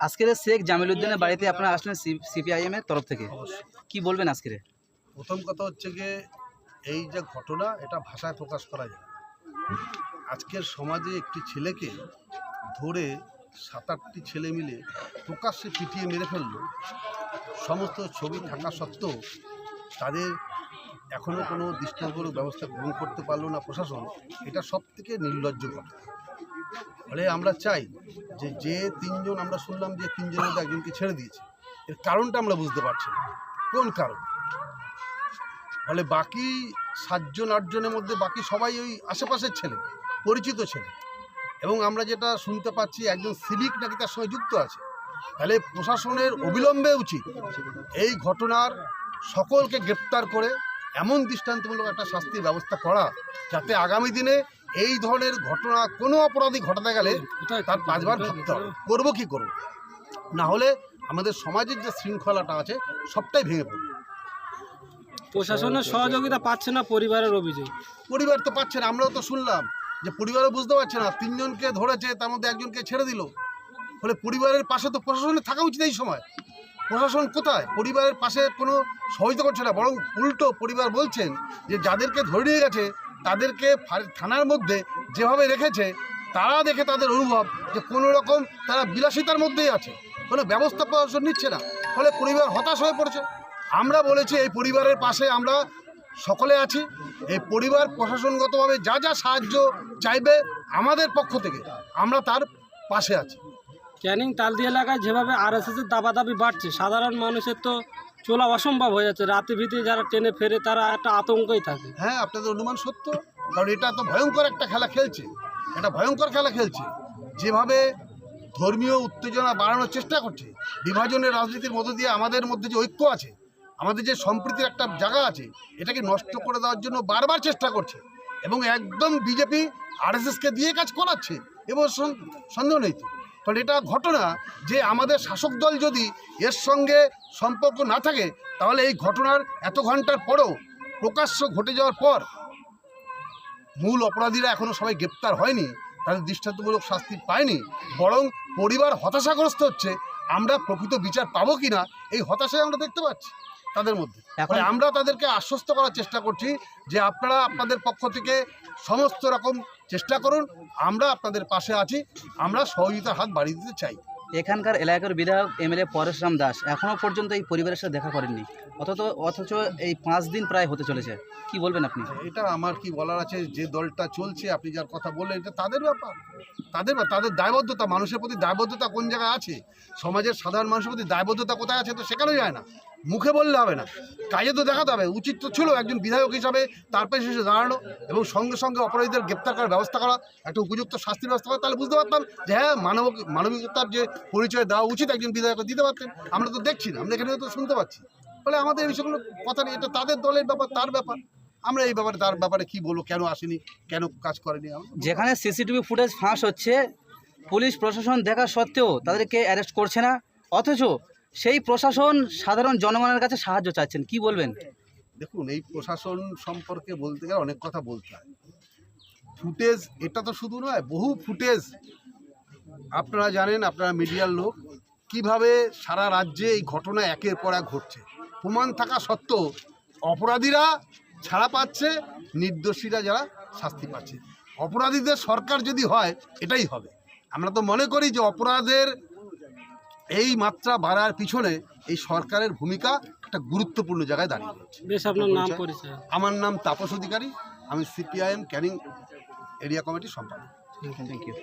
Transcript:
আজকের শেখ জামিল উদ্দিনের বাড়িতে আপনারা আসলেন সিপিআইএম এর তরফ থেকে। কি বলবেন আজকের? প্রথম কথা হচ্ছে গিয়ে এই যে ঘটনা এটা ভাষায় প্রকাশ করা যায়। আজকের সমাজে একটি ছেলেকে ধরে সাত আটটি ছেলে মিলে প্রকাশ্যে পিটিয়ে মেরে ফেলল। সমস্ত ছবি থাকা সত্ত্বেও তাদের এখনও কোনো দৃষ্টান্তমূলক ব্যবস্থা গ্রহণ করতে পারল না প্রশাসন। এটা সব থেকে নির্লজ্জ কথা ফলে আমরা চাই যে যে তিনজন আমরা শুনলাম যে তিনজনের মধ্যে একজনকে ছেড়ে দিয়েছে, এর কারণটা আমরা বুঝতে পারছি না। কোন কারণ? ফলে বাকি সাতজন, আটজনের মধ্যে বাকি সবাই ওই আশেপাশের ছেলে, পরিচিত ছেলে। এবং আমরা যেটা শুনতে পাচ্ছি, একজন সিভিক নাকি তার সঙ্গে যুক্ত আছে, তাহলে প্রশাসনের অবিলম্বে উচিত এই ঘটনার সকলকে গ্রেপ্তার করে এমন দৃষ্টান্তমূলক একটা শাস্তির ব্যবস্থা করা, যাতে আগামী দিনে এই ধরনের ঘটনা কোনো অপরাধী ঘটাতে গেলে তার পাঁচবার ভাবতে হবে। করব কি করব? না হলে আমাদের সমাজের যে শৃঙ্খলাটা আছে সবটাই ভেঙে পড়বে। প্রশাসনের সহযোগিতা পাচ্ছে না পরিবারের অভিযোগ? পরিবার তো পাচ্ছে না আমরাও তো শুনলাম যে পরিবারও বুঝতে পারছে না তিনজনকে ধরেছে তার মধ্যে একজনকে ছেড়ে দিল। ফলে পরিবারের পাশে তো প্রশাসনের থাকা উচিত এই সময়। প্রশাসন কোথায়? পরিবারের পাশে কোনো সহযোগিতা করছে না বরং উল্টো পরিবার বলছেন যে যাদেরকে ধরে নিয়ে গেছে তাদেরকে থানার মধ্যে যেভাবে রেখেছে, তারা দেখে তাদের অনুভব যে কোনো রকম তারা বিলাসিতার মধ্যেই আছে। কোনো ব্যবস্থা প্রশাসন নিচ্ছে না, ফলে পরিবার হতাশ হয়ে পড়েছে। আমরা বলেছি, এই পরিবারের পাশে আমরা সকলে আছি। এই পরিবার প্রশাসনগতভাবে যা যা সাহায্য চাইবে আমাদের পক্ষ থেকে, আমরা তার পাশে আছি। ক্যানিং তালদি এলাকায় যেভাবে আরএসএস এর দাবাদাবি বাড়ছে, সাধারণ মানুষের তো চলা অসম্ভব হয়ে যাচ্ছে। রাতে ভিতরে যারা ট্রেনে ফেরে, তারা একটা আতঙ্কই থাকে। হ্যাঁ আপনাদের অনুমান সত্য? কারণ এটা তো ভয়ঙ্কর একটা খেলা খেলছে। এটা ভয়ঙ্কর খেলা খেলছে। যেভাবে ধর্মীয় উত্তেজনা বাড়ানোর চেষ্টা করছে, বিভাজনের রাজনীতির মধ্য দিয়ে আমাদের মধ্যে যে ঐক্য আছে, আমাদের যে সম্প্রীতির একটা জায়গা আছে, এটাকে নষ্ট করে দেওয়ার জন্য বারবার চেষ্টা করছে। এবং একদম বিজেপি, আরএসএসকে দিয়ে কাজ করাচ্ছে। এবং সন্দেহ নেই তো? কারণ এটা ঘটনা যে আমাদের শাসক দল যদি এর সঙ্গে সম্পর্ক না থাকে, তাহলে এই ঘটনার এত ঘণ্টার পরও প্রকাশ্য ঘটে যাওয়ার পর মূল অপরাধীরা এখনও সবাই গ্রেপ্তার হয়নি, তাদের দৃষ্টান্তমূলক শাস্তি পায়নি, বরং পরিবার হতাশাগ্রস্ত হচ্ছে, আমরা প্রকৃত বিচার পাবো কি না এই হতাশায় আমরা দেখতে পাচ্ছি। তাদের মধ্যে। এখন আমরা তাদেরকে আশ্বস্ত করার চেষ্টা করছি যে আপনারা আপনাদের পক্ষ থেকে সমস্ত রকম চেষ্টা করুন আমরা আপনাদের পাশে আছি আমরা সহযোগিতার হাত বাড়িয়ে দিতে চাই। এখানকার এলাকার বিধায়ক এমএলএ পরেশরাম দাস এখনও পর্যন্ত এই পরিবারের সাথে দেখা করেননি। অথচ অথচ এই পাঁচ দিন প্রায় হতে চলেছে। কি বলবেন আপনি? এটা আমার কি বলার আছে যে দলটা চলছে আপনি যার কথা বললেন এটা তাদের ব্যাপার। তাদের তাদের দায়বদ্ধতা মানুষের প্রতি দায়বদ্ধতা কোন জায়গায় আছে? সমাজের সাধারণ মানুষের প্রতি দায়বদ্ধতা কোথায় আছে তো সেখানেও যায় না। মুখে বললে হবে না। কাজে তো দেখাতে হবে। উচিত তো ছিল একজন বিধায়ক হিসাবে তার পেশে এসে দাঁড়ানো এবং সঙ্গে সঙ্গে অপরাধীদের গ্রেপ্তার করার ব্যবস্থা করা, একটা উপযুক্ত শাস্তির ব্যবস্থা করা, তাহলে বুঝতে পারতাম যে হ্যাঁ মানব মানবিকতার যে পরিচয় দেওয়া উচিত একজন বিধায়ক দিতে পারতেন। আমরা তো দেখছি না, আমরা এখানে তো শুনতে পাচ্ছি। ফলে আমাদের এই বিষয়গুলো কথা নেই। এটা তাদের দলের ব্যাপার, তার ব্যাপার। আমরা এই ব্যাপারে, তার ব্যাপারে কি বলব, কেন আসেনি, কেন কাজ করেনি? যেখানে সিসিটিভি ফুটেজ ফাঁস হচ্ছে, পুলিশ প্রশাসন দেখা সত্ত্বেও তাদেরকে অ্যারেস্ট করছে না। অথচ সেই প্রশাসন সাধারণ জনগণের কাছে সাহায্য চাচ্ছেন কি বলবেন? দেখুন, এই প্রশাসন সম্পর্কে বলতে গেলে অনেক কথা বলতে হয়। ফুটেজ, এটা তো শুধু নয়, বহু ফুটেজ। আপনারা জানেন, আপনারা মিডিয়ার লোক, কীভাবে সারা রাজ্যে এই ঘটনা একের পর এক ঘটছে। প্রমাণ থাকা সত্ত্বেও অপরাধীরা ছাড়া পাচ্ছে, নির্দোষীরা যারা শাস্তি পাচ্ছে। অপরাধীদের সরকার যদি হয়, এটাই হবে। আমরা তো মনে করি যে অপরাধের এই মাত্রা বাড়ার পিছনে এই সরকারের ভূমিকা একটা গুরুত্বপূর্ণ জায়গায় দাঁড়িয়ে রয়েছে। বেশ আপনার নাম পরিচয়। আমার নাম তাপস অধিকারী আমি সিপিআইএম ক্যানিং এরিয়া কমিটির সম্পাদক। Thank you